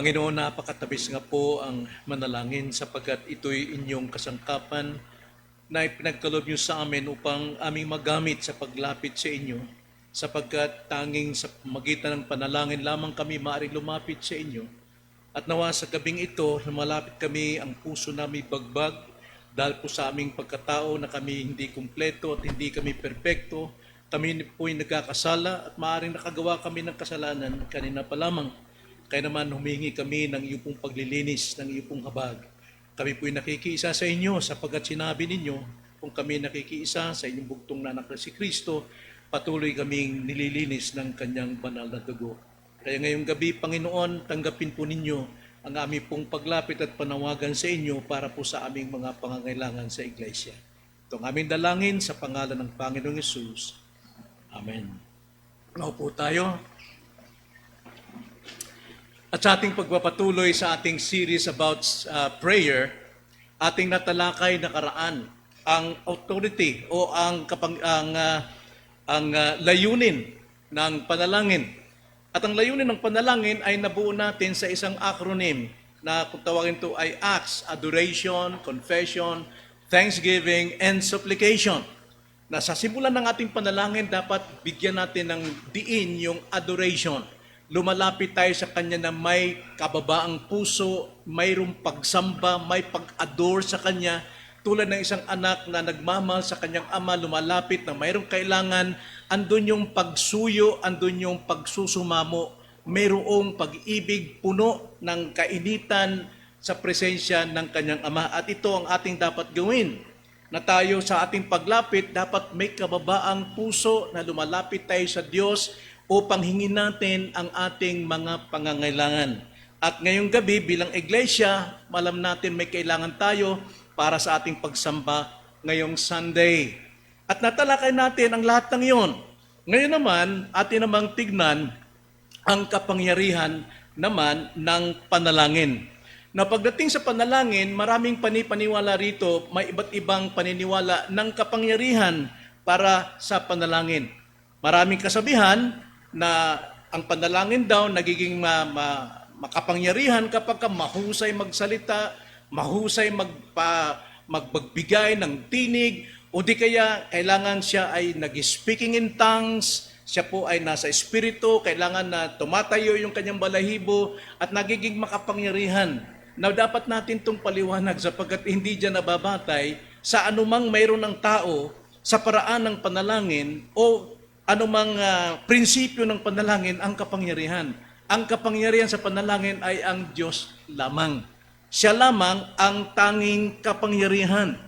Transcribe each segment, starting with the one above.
Panginoon, napakatabis nga po ang manalangin sapagkat ito'y inyong kasangkapan na ipinagkalob niyo sa amin upang aming magamit sa paglapit sa inyo sapagkat tanging sa magitan ng panalangin lamang kami maaaring lumapit sa inyo. At nawa sa gabing ito, malapit kami ang puso namin bagbag dahil po sa aming pagkatao na kami hindi kumpleto at hindi kami perpekto. Kami po'y nagkakasala at maaaring nakagawa kami ng kasalanan kanina pa lamang. Kaya naman humingi kami ng iyong pong paglilinis, ng iyong pong habag. Kami po'y nakikiisa sa inyo sapagkat sinabi ninyo, kung kami nakikiisa sa inyong bugtong na si Kristo, patuloy kaming nililinis ng kanyang banal na dugo. Kaya ngayong gabi, Panginoon, tanggapin po ninyo ang aming pong paglapit at panawagan sa inyo para po sa aming mga pangangailangan sa Iglesia. Ito ang aming dalangin sa pangalan ng Panginoong Yesus. Amen. Naupo tayo. At sa ating pagpapatuloy sa ating series about uh, prayer, ating natalakay nakaraan ang authority o ang kapang ang uh, ang uh, layunin ng panalangin. At ang layunin ng panalangin ay nabuo natin sa isang acronym na kung tawagin ito ay ACTS, Adoration, Confession, Thanksgiving, and Supplication. Na sa simulan ng ating panalangin, dapat bigyan natin ng diin yung adoration. Lumalapit tayo sa Kanya na may kababaang puso, mayroong pagsamba, may pag-adore sa Kanya, tulad ng isang anak na nagmamahal sa kanyang ama, lumalapit na mayroong kailangan, andun yung pagsuyo, andun yung pagsusumamo, mayroong pag-ibig puno ng kainitan sa presensya ng kanyang ama. At ito ang ating dapat gawin na tayo sa ating paglapit, dapat may kababaang puso na lumalapit tayo sa Diyos upang hingin natin ang ating mga pangangailangan. At ngayong gabi bilang iglesia, malam natin may kailangan tayo para sa ating pagsamba ngayong Sunday. At natalakay natin ang lahat ng iyon. Ngayon naman, atin namang tignan ang kapangyarihan naman ng panalangin. Na pagdating sa panalangin, maraming panipaniwala rito, may iba't ibang paniniwala ng kapangyarihan para sa panalangin. Maraming kasabihan na ang panalangin daw nagiging ma, ma, makapangyarihan kapag ka mahusay magsalita, mahusay magpa, magbagbigay ng tinig, o di kaya kailangan siya ay nag-speaking in tongues, siya po ay nasa espiritu, kailangan na tumatayo yung kanyang balahibo at nagiging makapangyarihan. Na dapat natin itong paliwanag sapagkat hindi dyan nababatay sa anumang mayroon ng tao sa paraan ng panalangin o anumang uh, prinsipyo ng panalangin ang kapangyarihan. Ang kapangyarihan sa panalangin ay ang Diyos lamang. Siya lamang ang tanging kapangyarihan.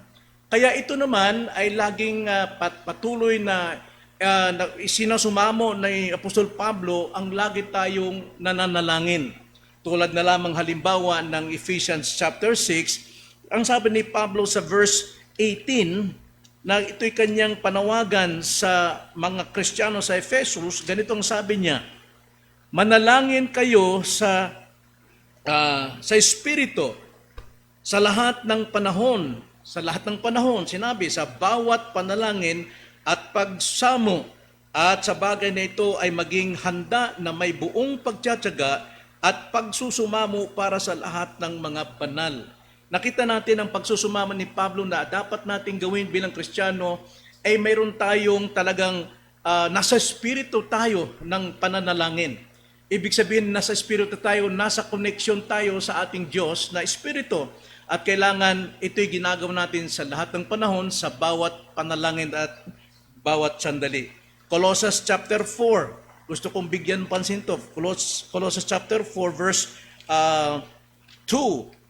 Kaya ito naman ay laging uh, pat- patuloy na uh, na sinasumamo ni Apostol Pablo ang lagi tayong nananalangin. Tulad na lamang halimbawa ng Ephesians chapter 6, ang sabi ni Pablo sa verse 18, na ito'y kanyang panawagan sa mga Kristiyano sa Ephesus, ganitong sabi niya, Manalangin kayo sa uh, sa espiritu sa lahat ng panahon, sa lahat ng panahon, sinabi sa bawat panalangin at pagsamo at sa bagay na ito ay maging handa na may buong pagtsatsaga at pagsusumamo para sa lahat ng mga banal. Nakita natin ang pagsusumamo ni Pablo na dapat nating gawin bilang Kristiyano ay mayroon tayong talagang uh, nasa espiritu tayo ng pananalangin. Ibig sabihin, nasa espiritu tayo, nasa connection tayo sa ating Diyos na espiritu. At kailangan ito'y ginagawa natin sa lahat ng panahon, sa bawat panalangin at bawat sandali. Colossus chapter 4, gusto kong bigyan pansin to. Coloss- Colossus chapter 4 verse uh, 2.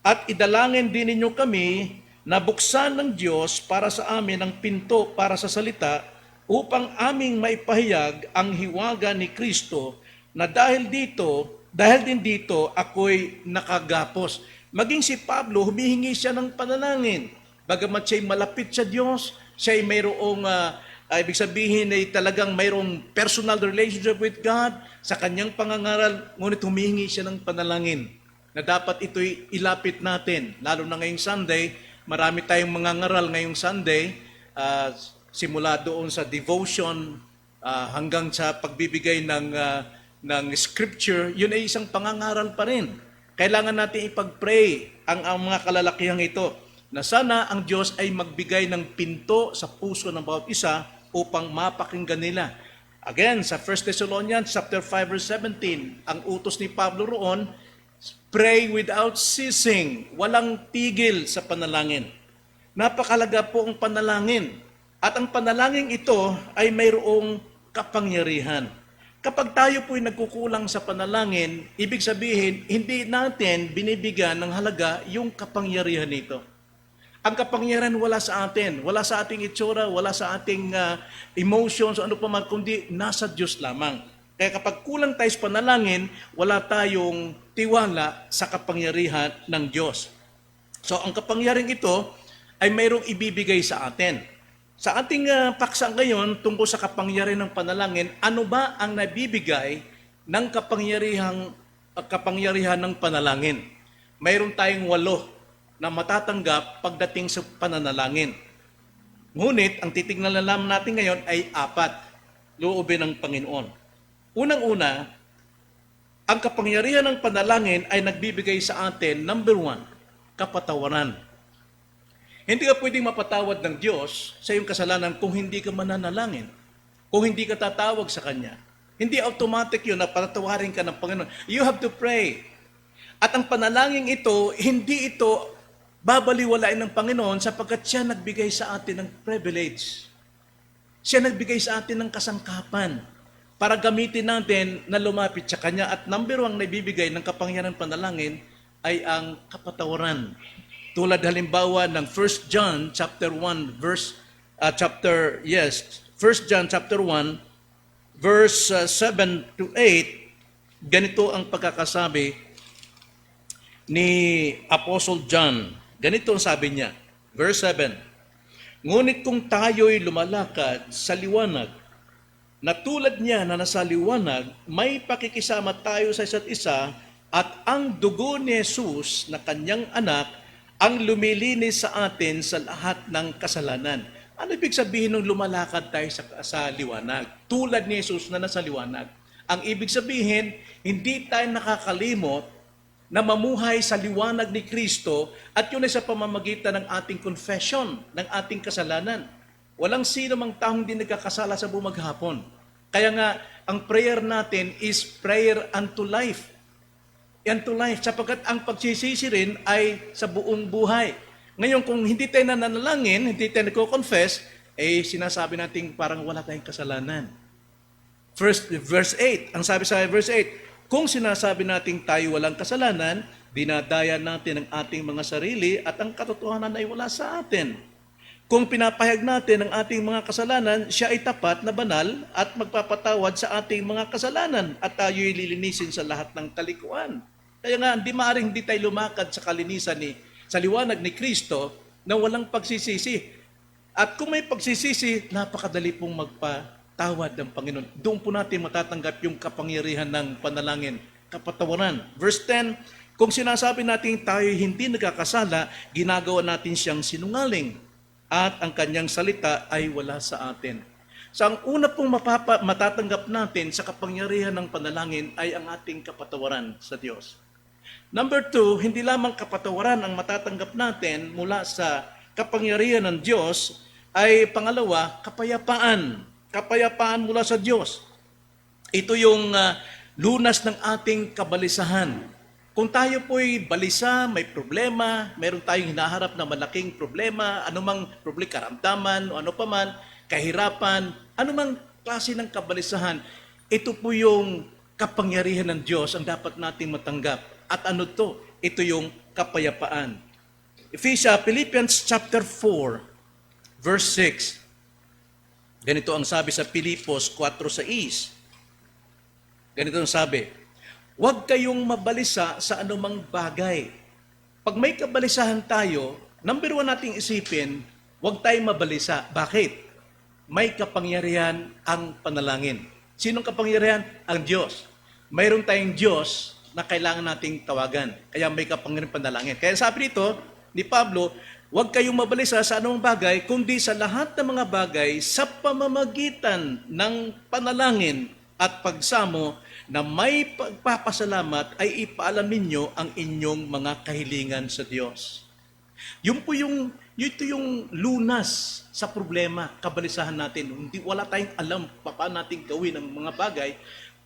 At idalangin din ninyo kami na buksan ng Diyos para sa amin ang pinto para sa salita upang aming maipahayag ang hiwaga ni Kristo na dahil dito, dahil din dito ako'y nakagapos. Maging si Pablo, humihingi siya ng panalangin. Bagamat siya'y malapit sa Diyos, siya'y mayroong, uh, uh, ibig sabihin ay talagang mayroong personal relationship with God sa kanyang pangangaral, ngunit humihingi siya ng panalangin na dapat ito'y ilapit natin. Lalo na ngayong Sunday, marami tayong mga ngaral ngayong Sunday, uh, simula doon sa devotion uh, hanggang sa pagbibigay ng uh, ng scripture, yun ay isang pangangaral pa rin. Kailangan natin ipag-pray ang, ang mga kalalakihang ito na sana ang Diyos ay magbigay ng pinto sa puso ng bawat isa upang mapakinggan nila. Again, sa 1 Thessalonians chapter 5 verse 17, ang utos ni Pablo roon, pray without ceasing, walang tigil sa panalangin. Napakalaga po ang panalangin. At ang panalangin ito ay mayroong kapangyarihan. Kapag tayo po'y nagkukulang sa panalangin, ibig sabihin, hindi natin binibigyan ng halaga yung kapangyarihan nito. Ang kapangyarihan wala sa atin, wala sa ating itsura, wala sa ating ah, emotions, ano pa man, kundi nasa Diyos lamang. Kaya kapag kulang tayo sa panalangin, wala tayong tiwala sa kapangyarihan ng Diyos. So ang kapangyarihan ito ay mayroong ibibigay sa atin. Sa ating uh, paksa ngayon tungkol sa kapangyarihan ng panalangin, ano ba ang nabibigay ng kapangyarihan, uh, kapangyarihan ng panalangin? Mayroon tayong walo na matatanggap pagdating sa pananalangin. Ngunit, ang titignan na natin ngayon ay apat, loobin ng Panginoon. Unang-una, ang kapangyarihan ng panalangin ay nagbibigay sa atin, number one, kapatawaran. Hindi ka pwedeng mapatawad ng Diyos sa iyong kasalanan kung hindi ka mananalangin. Kung hindi ka tatawag sa Kanya. Hindi automatic yun na patatawarin ka ng Panginoon. You have to pray. At ang panalangin ito, hindi ito babaliwalain ng Panginoon sapagkat siya nagbigay sa atin ng privilege. Siya nagbigay sa atin ng kasangkapan para gamitin natin na lumapit sa Kanya. At number one na ibibigay ng kapangyarihan ng panalangin ay ang kapatawaran. Tulad halimbawa ng 1 John chapter 1 verse uh, chapter yes, 1 John chapter 1 verse uh, 7 to 8 ganito ang pagkakasabi ni Apostle John. Ganito ang sabi niya, verse 7. Ngunit kung tayo'y lumalakad sa liwanag, na tulad niya na nasa liwanag, may pakikisama tayo sa isa't isa at ang dugo ni Jesus na kanyang anak ang lumilinis sa atin sa lahat ng kasalanan. Ano ibig sabihin ng lumalakad tayo sa, sa liwanag? Tulad ni Jesus na nasa liwanag. Ang ibig sabihin, hindi tayo nakakalimot na mamuhay sa liwanag ni Kristo at yun ay sa pamamagitan ng ating confession, ng ating kasalanan. Walang sino mang taong hindi nagkakasala sa bumaghapon. Kaya nga, ang prayer natin is prayer unto life. Unto life, sapagkat ang pagsisisi rin ay sa buong buhay. Ngayon, kung hindi tayo nananalangin, hindi tayo nagko-confess, eh sinasabi natin parang wala tayong kasalanan. First, verse 8, ang sabi sa verse 8, kung sinasabi nating tayo walang kasalanan, dinadaya natin ang ating mga sarili at ang katotohanan ay wala sa atin. Kung pinapahayag natin ang ating mga kasalanan, siya ay tapat na banal at magpapatawad sa ating mga kasalanan at tayo'y lilinisin sa lahat ng talikuan. Kaya nga, hindi maaaring hindi tayo lumakad sa kalinisan ni, sa liwanag ni Kristo na walang pagsisisi. At kung may pagsisisi, napakadali pong magpatawad ng Panginoon. Doon po natin matatanggap yung kapangyarihan ng panalangin, kapatawaran. Verse 10, kung sinasabi natin tayo hindi nagkakasala, ginagawa natin siyang sinungaling at ang kanyang salita ay wala sa atin. So ang una pong mapapa, matatanggap natin sa kapangyarihan ng panalangin ay ang ating kapatawaran sa Diyos. Number two, hindi lamang kapatawaran ang matatanggap natin mula sa kapangyarihan ng Diyos, ay pangalawa, kapayapaan. Kapayapaan mula sa Diyos. Ito yung uh, lunas ng ating kabalisahan. Kung tayo po'y balisa, may problema, meron tayong hinaharap na malaking problema, anumang problema, karamdaman, o ano pa man, kahirapan, anumang klase ng kabalisahan, ito po yung kapangyarihan ng Diyos ang dapat nating matanggap. At ano to? Ito yung kapayapaan. Ephesians, Philippians chapter 4, verse 6. Ganito ang sabi sa Pilipos 4.6. Ganito ang sabi, Huwag kayong mabalisa sa anumang bagay. Pag may kabalisahan tayo, number one nating isipin, huwag tayong mabalisa. Bakit? May kapangyarihan ang panalangin. Sinong kapangyarihan? Ang Diyos. Mayroon tayong Diyos na kailangan nating tawagan. Kaya may kapangyarihan panalangin. Kaya sabi dito ni Pablo, huwag kayong mabalisa sa anong bagay, kundi sa lahat ng mga bagay sa pamamagitan ng panalangin at pagsamo na may pagpapasalamat ay ipaalam ninyo ang inyong mga kahilingan sa Diyos. Yun po yung, ito yung lunas sa problema, kabalisahan natin. Hindi, wala tayong alam pa paano natin gawin ang mga bagay,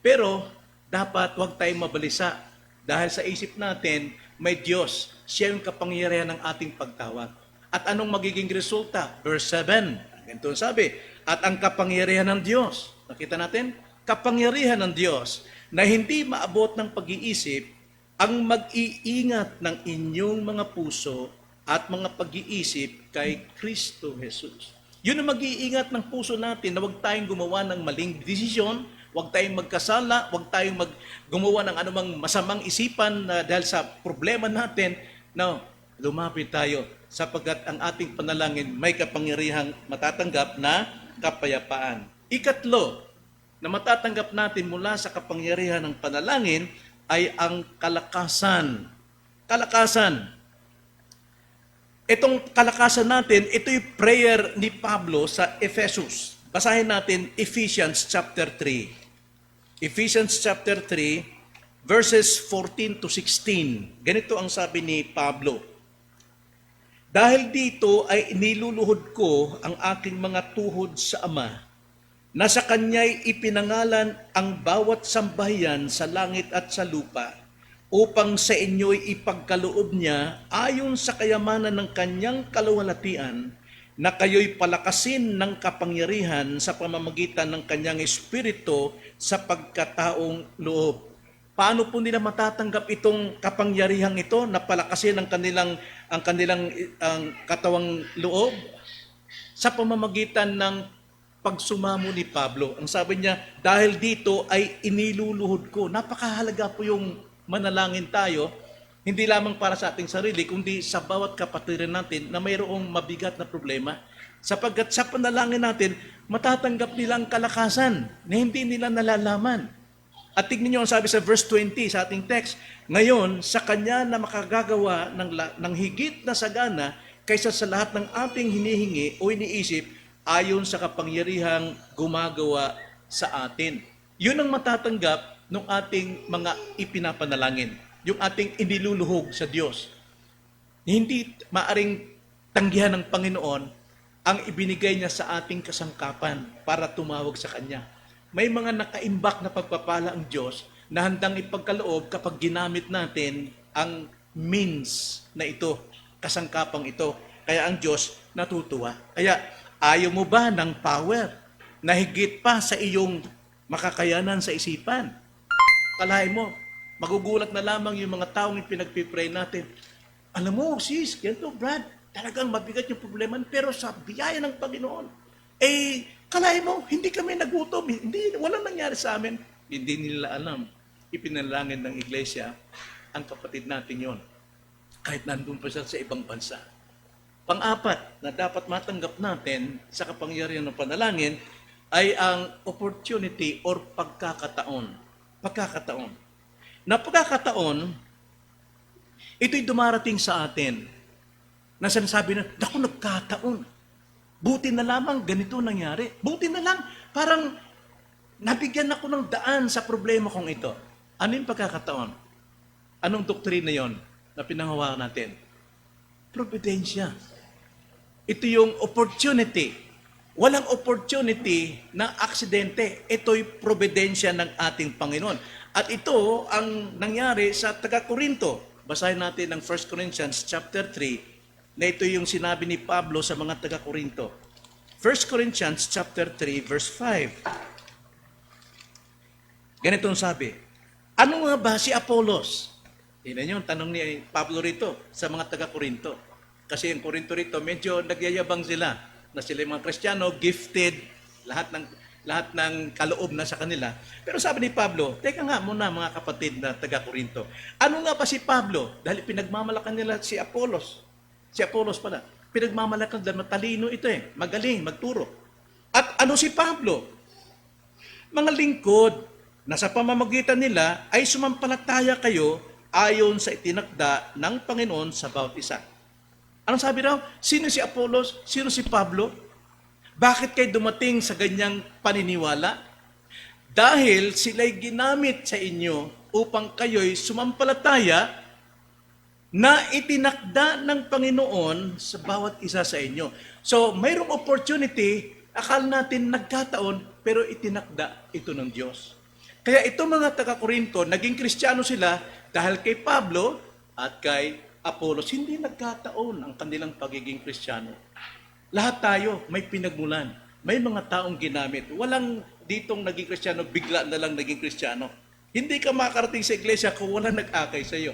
pero dapat huwag tayong mabalisa dahil sa isip natin, may Diyos. Siya yung kapangyarihan ng ating pagtawag. At anong magiging resulta? Verse 7. Ganito sabi. At ang kapangyarihan ng Diyos. Nakita natin? Kapangyarihan ng Diyos na hindi maabot ng pag-iisip ang mag-iingat ng inyong mga puso at mga pag-iisip kay Kristo Jesus. Yun ang mag-iingat ng puso natin na huwag tayong gumawa ng maling desisyon, huwag tayong magkasala, huwag tayong mag gumawa ng anumang masamang isipan na dahil sa problema natin. No, lumapit tayo sapagkat ang ating panalangin may kapangyarihang matatanggap na kapayapaan. Ikatlo, na matatanggap natin mula sa kapangyarihan ng panalangin ay ang kalakasan. Kalakasan. Itong kalakasan natin, ito yung prayer ni Pablo sa Ephesus. Basahin natin Ephesians chapter 3. Ephesians chapter 3, verses 14 to 16. Ganito ang sabi ni Pablo. Dahil dito ay niluluhod ko ang aking mga tuhod sa Ama, na sa Kanya'y ipinangalan ang bawat sambahayan sa langit at sa lupa, upang sa inyo'y ipagkaloob niya ayon sa kayamanan ng Kanyang kaluwalhatian, na kayo'y palakasin ng kapangyarihan sa pamamagitan ng Kanyang Espiritu sa pagkataong loob. Paano po nila matatanggap itong kapangyarihang ito na palakasin ang kanilang ang kanilang ang katawang loob sa pamamagitan ng pagsumamo ni Pablo. Ang sabi niya, dahil dito ay iniluluhod ko. Napakahalaga po yung manalangin tayo, hindi lamang para sa ating sarili, kundi sa bawat kapatiran natin na mayroong mabigat na problema. Sapagkat sa panalangin natin, matatanggap nilang kalakasan na hindi nila nalalaman. At tignan niyo ang sabi sa verse 20 sa ating text, ngayon sa kanya na makagagawa ng, ng higit na sagana kaysa sa lahat ng ating hinihingi o iniisip ayon sa kapangyarihang gumagawa sa atin. Yun ang matatanggap ng ating mga ipinapanalangin, yung ating iniluluhog sa Diyos. Hindi maaring tanggihan ng Panginoon ang ibinigay niya sa ating kasangkapan para tumawag sa Kanya. May mga nakaimbak na pagpapala ang Diyos na handang ipagkaloob kapag ginamit natin ang means na ito, kasangkapang ito. Kaya ang Diyos natutuwa. Kaya ayaw mo ba ng power na higit pa sa iyong makakayanan sa isipan? Kalahin mo, magugulat na lamang yung mga taong pinagpipray natin. Alam mo, sis, ganito, Brad, talagang mabigat yung problema, pero sa biyaya ng Panginoon, eh, kalahin mo, hindi kami nagutom, hindi, walang nangyari sa amin. Hindi nila alam, ipinalangin ng iglesia ang kapatid natin yon kahit nandun pa siya sa ibang bansa. Pang-apat na dapat matanggap natin sa kapangyarihan ng panalangin ay ang opportunity or pagkakataon. Pagkakataon. Na pagkakataon, ito'y dumarating sa atin na sinasabi na, naku, nagkataon. Buti na lamang ganito nangyari. Buti na lang, parang nabigyan ako ng daan sa problema kong ito. Ano yung pagkakataon? Anong doktrina yon na pinangawa natin? Providensya. Ito yung opportunity. Walang opportunity na aksidente. Ito'y providensya ng ating Panginoon. At ito ang nangyari sa taga-Korinto. Basahin natin ang 1 Corinthians chapter 3 na ito yung sinabi ni Pablo sa mga taga-Korinto. 1 Corinthians chapter 3 verse 5. Ganito ang sabi. Ano nga ba si Apollos? Tingnan niyo, tanong ni Pablo rito sa mga taga-Korinto. Kasi yung Korinto rito, medyo nagyayabang sila na sila yung mga Kristiyano, gifted, lahat ng lahat ng kaloob na sa kanila. Pero sabi ni Pablo, teka nga muna mga kapatid na taga-Korinto, ano nga ba si Pablo? Dahil pinagmamalakan nila si Apollos. Si Apollos pala. Pinagmamalakan dahil matalino ito eh. Magaling, magturo. At ano si Pablo? Mga lingkod na sa pamamagitan nila ay sumampalataya kayo ayon sa itinakda ng Panginoon sa bawat isa. Anong sabi raw? Sino si Apollos? Sino si Pablo? Bakit kayo dumating sa ganyang paniniwala? Dahil sila'y ginamit sa inyo upang kayo'y sumampalataya na itinakda ng Panginoon sa bawat isa sa inyo. So, mayroong opportunity, akal natin nagkataon, pero itinakda ito ng Diyos. Kaya itong mga taga-Korinto, naging kristyano sila dahil kay Pablo at kay Apollos. Hindi nagkataon ang kanilang pagiging kristyano. Lahat tayo may pinagmulan. May mga taong ginamit. Walang ditong naging kristyano, bigla na lang naging kristyano. Hindi ka makakarating sa iglesia kung wala nag-akay sa iyo.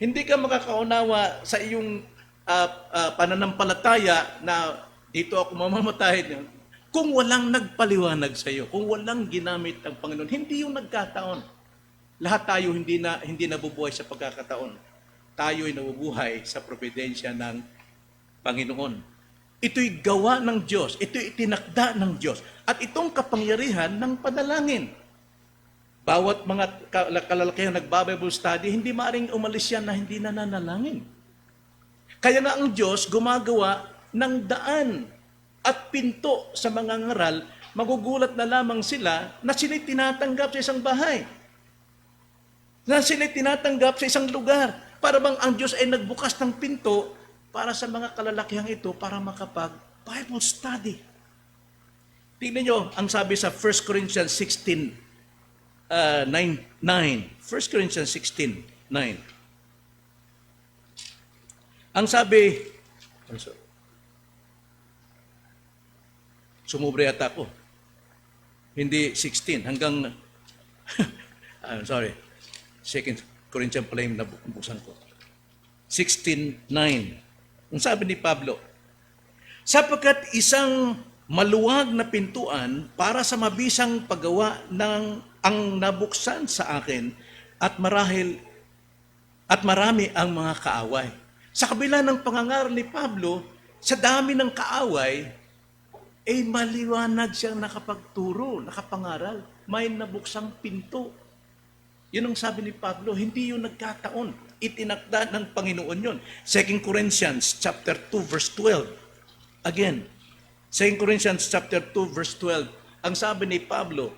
Hindi ka makakaunawa sa iyong ah, ah, pananampalataya na dito ako mamamatay. Kung walang nagpaliwanag sa iyo, kung walang ginamit ang Panginoon, hindi yung nagkataon. Lahat tayo hindi na hindi nabubuhay sa pagkakataon. Tayo ay nabubuhay sa providensya ng Panginoon. Ito'y gawa ng Diyos. Ito'y itinakda ng Diyos. At itong kapangyarihan ng panalangin. Bawat mga ka- kalalakihan nagba-Bible study, hindi maaring umalis yan na hindi nananalangin. Kaya nga ang Diyos gumagawa ng daan at pinto sa mga ngaral, magugulat na lamang sila na sila'y tinatanggap sa isang bahay. Na sila'y tinatanggap sa isang lugar. Para bang ang Diyos ay nagbukas ng pinto para sa mga kalalakihang ito para makapag Bible study. Tingnan nyo, ang sabi sa 1 Corinthians 16, uh, 9, 9. 1 Corinthians 16, 9. Ang sabi, I'm sorry. Sumubre yata ako. Hindi 16, hanggang, I'm sorry, 2 Corinthians pala yung nabuksan ko. 16.9. Ang sabi ni Pablo, sapagkat isang maluwag na pintuan para sa mabisang paggawa ng ang nabuksan sa akin at marahil at marami ang mga kaaway. Sa kabila ng pangangaral ni Pablo, sa dami ng kaaway, eh maliwanag siyang nakapagturo, nakapangaral. May nabuksang pinto. Yun ang sabi ni Pablo, hindi yun nagkataon. Itinakda ng Panginoon yun. 2 Corinthians chapter 2 verse 12. Again, 2 Corinthians chapter 2 verse 12. Ang sabi ni Pablo,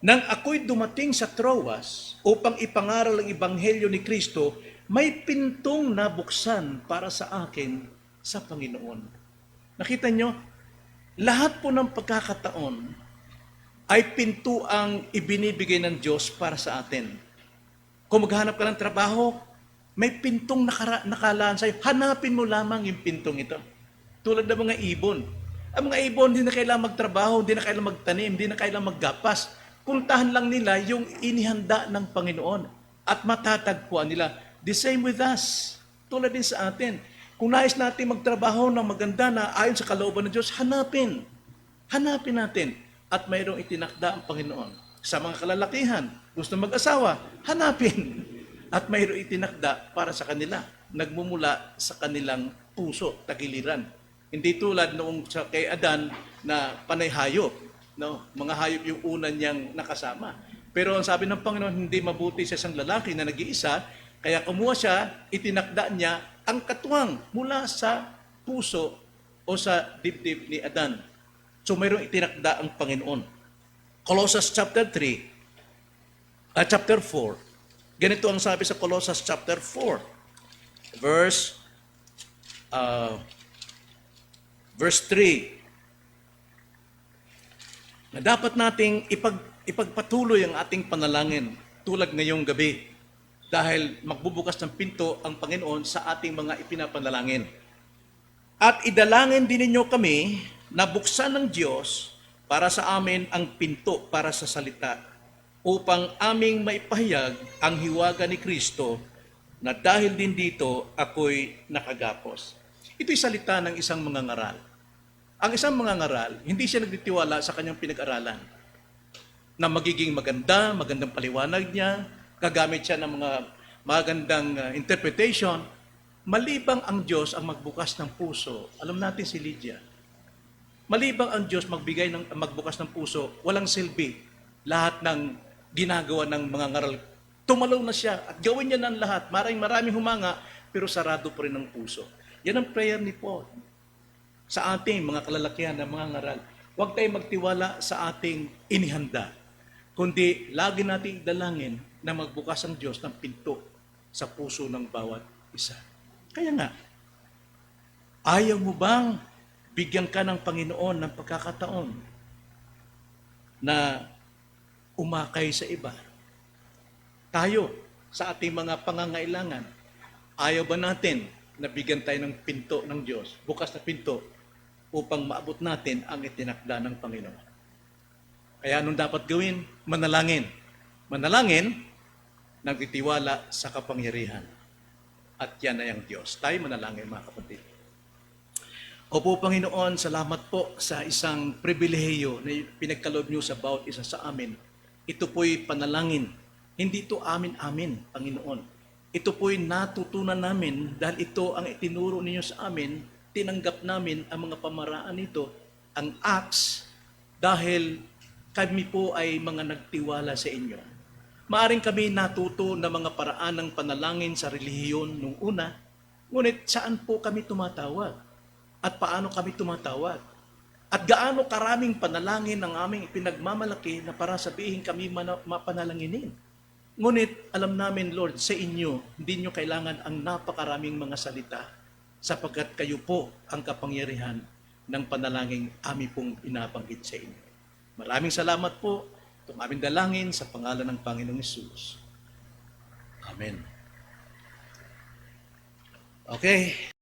nang ako'y dumating sa Troas upang ipangaral ang ebanghelyo ni Kristo, may pintong nabuksan para sa akin sa Panginoon. Nakita nyo, lahat po ng pagkakataon ay pinto ang ibinibigay ng Diyos para sa atin. Kung maghanap ka ng trabaho, may pintong nakara- nakalaan sa'yo. Hanapin mo lamang yung pintong ito. Tulad ng mga ibon. Ang mga ibon, hindi na kailangan magtrabaho, hindi na kailangan magtanim, hindi na kailangan maggapas. Puntahan lang nila yung inihanda ng Panginoon at matatagpuan nila. The same with us. Tulad din sa atin. Kung nais natin magtrabaho ng maganda na ayon sa kalooban ng Diyos, hanapin. Hanapin natin. At mayroong itinakda ang Panginoon. Sa mga kalalakihan, gusto mag-asawa, hanapin. At mayroong itinakda para sa kanila. Nagmumula sa kanilang puso, tagiliran. Hindi tulad noong sa kay Adan na panay hayop. No? Mga hayop yung una niyang nakasama. Pero ang sabi ng Panginoon, hindi mabuti sa isang lalaki na nag-iisa, kaya kumuha siya, itinakda niya ang katuwang mula sa puso o sa dibdib ni Adan. So mayroong itinakda ang Panginoon. Colossians chapter 3, ah, chapter 4. Ganito ang sabi sa Colossians chapter 4, verse uh, verse 3 na dapat nating ipag, ipagpatuloy ang ating panalangin tulad ngayong gabi dahil magbubukas ng pinto ang Panginoon sa ating mga ipinapanalangin. At idalangin din ninyo kami na buksan ng Diyos para sa amin ang pinto para sa salita upang aming maipahayag ang hiwaga ni Kristo na dahil din dito ako'y nakagapos. Ito'y salita ng isang mangangaral. Ang isang mangangaral, hindi siya nagtitiwala sa kanyang pinag-aralan na magiging maganda, magandang paliwanag niya, gagamit siya ng mga magandang uh, interpretation, malibang ang Diyos ang magbukas ng puso. Alam natin si Lydia. Malibang ang Diyos magbigay ng magbukas ng puso, walang silbi. Lahat ng ginagawa ng mga ngaral, tumalaw na siya at gawin niya ng lahat. Maraming maraming humanga, pero sarado pa rin ang puso. Yan ang prayer ni Paul sa ating mga kalalakihan ng mga ngaral. Huwag tayong magtiwala sa ating inihanda. kundi lagi nating dalangin na magbukas ang Diyos ng pinto sa puso ng bawat isa. Kaya nga, ayaw mo bang bigyan ka ng Panginoon ng pagkakataon na umakay sa iba? Tayo, sa ating mga pangangailangan, ayaw ba natin na bigyan tayo ng pinto ng Diyos, bukas na pinto, upang maabot natin ang itinakda ng Panginoon? Kaya anong dapat gawin? Manalangin. Manalangin, nagtitiwala sa kapangyarihan. At yan ay ang Diyos. Tayo manalangin mga kapatid. Opo Panginoon, salamat po sa isang pribilehiyo na pinagkaloob niyo sa bawat isa sa amin. Ito po'y panalangin. Hindi ito amin-amin, Panginoon. Ito po'y natutunan namin dahil ito ang itinuro ninyo sa amin. Tinanggap namin ang mga pamaraan nito, ang acts, dahil kami po ay mga nagtiwala sa inyo. Maaring kami natuto ng mga paraan ng panalangin sa relihiyon nung una, ngunit saan po kami tumatawag? At paano kami tumatawag? At gaano karaming panalangin ang aming pinagmamalaki na para sabihin kami mapanalanginin? Ngunit alam namin, Lord, sa inyo, hindi nyo kailangan ang napakaraming mga salita sapagkat kayo po ang kapangyarihan ng panalangin aming pong inabanggit sa inyo. Maraming salamat po itong aming dalangin sa pangalan ng Panginoong Isus. Amen. Okay.